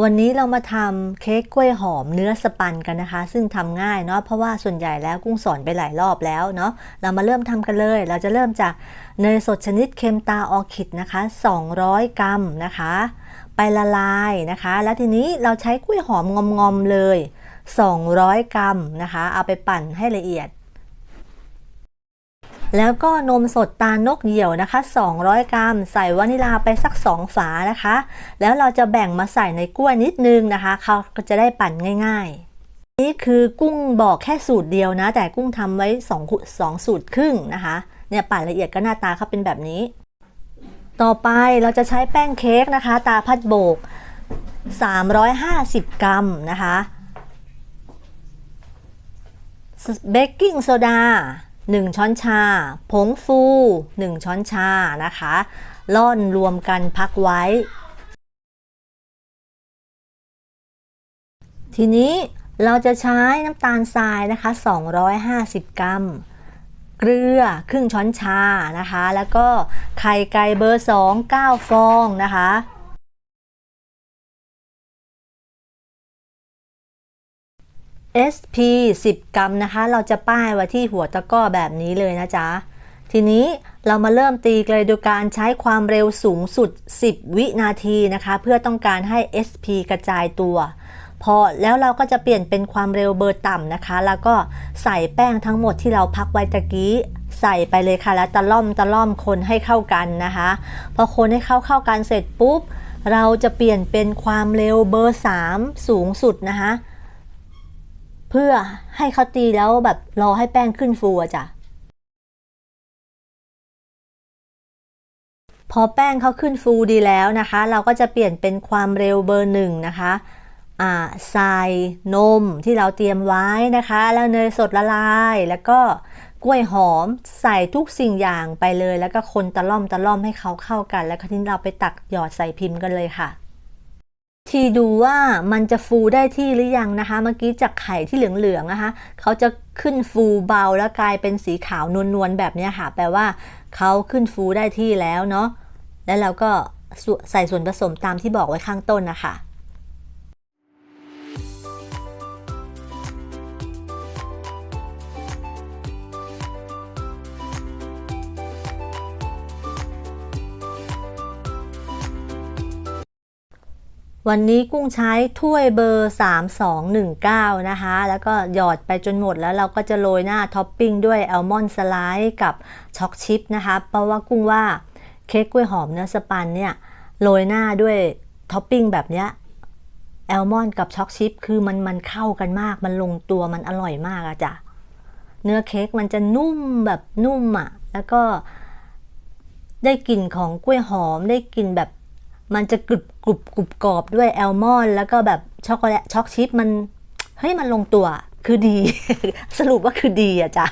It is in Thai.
วันนี้เรามาทำเค้กกล้วยหอมเนื้อสปันกันนะคะ ซึ่งทำง่ายเนาะเพราะว่าส่วนใหญ่แล้วกุ้งสอนไปหลายรอบแล้วเนาะเรามาเริ่มทำกันเลย เราจะเริ่มจากเนยสดชนิดเค็มตาออคิดนะคะ 200 กรัมนะคะ ไปละลายนะคะ แล้วทีนี้เราใช้กล้วยหอมงอมๆเลย 200 กรัมนะคะ เอาไปปั่นให้ละเอียด แล้วก็นมสดตาลนกเหยี่ยวนะคะ 200 กรัม ใส่วานิลาไปสัก 2 ฝานะคะ แล้วเราจะแบ่งมาใส่ในกล้วยนิดนึงนะคะ เขาก็จะได้ปั่นง่ายๆ นี่คือกุ้งบอกแค่สูตรเดียวนะ แต่กุ้งทำไว้2 2สูตรครึ่งนะคะ เนี่ยปั่นละเอียดก็หน้าตาเขาเป็นแบบนี้ ต่อไปเราจะใช้แป้งเค้กนะคะ ตาพัดโบก 350 กรัมนะคะเบกกิ้งโซดา 1 ช้อนชา ผงฟู 1 ช้อนชานะคะล่อนรวมกันพักไว้ ทีนี้เราจะใช้น้ำตาลทรายนะคะ 250 กรัม เกลือครึ่งช้อนชานะคะ แล้วก็ไข่ไก่เบอร์ 2 9 ฟองนะคะ SP 10 กรัมนะคะ เราจะป้ายไว้ที่หัวตะกร้อแบบนี้เลยนะจ๊ะ ทีนี้เรามาเริ่มตีกันเลยโดยการใช้ความเร็วสูงสุด 10 วินาทีนะคะ เพื่อต้องการให้ SP กระจายตัว พอแล้วเราก็จะเปลี่ยนเป็นความเร็วเบอร์ต่ำนะคะ แล้วก็ใส่แป้งทั้งหมดที่เราพักไว้ตะกี้ใส่ไปเลยค่ะ แล้วตะล่อมตะล่อมคนให้เข้ากันนะคะ พอคนให้เข้าเข้ากันเสร็จปุ๊บ เราจะเปลี่ยนเป็นความเร็วเบอร์ 3 สูงสุดนะคะ เพื่อให้เขาตีแล้วแบบรอให้แป้งขึ้นฟูอะจ้ะพอแป้งเขาขึ้นฟูดีแล้วนะคะ เราก็จะเปลี่ยนเป็นความเร็วเบอร์หนึ่งนะคะอ่าใส่นมที่เราเตรียมไว้นะคะ แล้วเนยสดละลาย แล้วก็กล้วยหอมใส่ทุกสิ่งอย่างไปเลย แล้วก็คนตะล่อมตะล่อมให้เขาเข้ากัน แล้วทีนี้เราไปตักหยอดใส่พิมพ์กันเลยค่ะ ที่ดูว่ามันจะฟูได้ที่หรือยังนะคะ เมื่อกี้จากไข่ที่เหลืองๆนะคะ เขาจะขึ้นฟูเบาแล้วกลายเป็นสีขาวนวลๆแบบนี้ค่ะ แปลว่าเขาขึ้นฟูได้ที่แล้วเนาะ แล้วเราก็ใส่ส่วนผสมตามที่บอกไว้ข้างต้นนะคะ วันนี้กุ้งใช้ถ้วยเบอร์ 3219 นะคะ แล้วก็หยอดไปจนหมดแล้วเราก็จะโรยหน้าท็อปปิ้งด้วยแอลมอนด์สไลด์กับช็อกชิพนะคะ เพราะว่ากุ้งว่าเค้กกล้วยหอมเนื้อสปันเนี่ยโรยหน้าด้วยท็อปปิ้งแบบเนี้ยแอลมอนด์กับช็อกชิพคือมันมันเข้ากันมาก มันลงตัวมันอร่อยมากอะจ้ะเนื้อเค้กมันจะนุ่มแบบนุ่มอะแล้วก็ได้กลิ่นของกล้วยหอมได้กลิ่นแบบ มันจะกรุบกรุบกรุบกรอบด้วยแอลมอนแล้วก็แบบช็อกโกแลตช็อกชิพมันเฮ้ยมันลงตัวคือดี สรุปว่าคือดีอะจ้ะ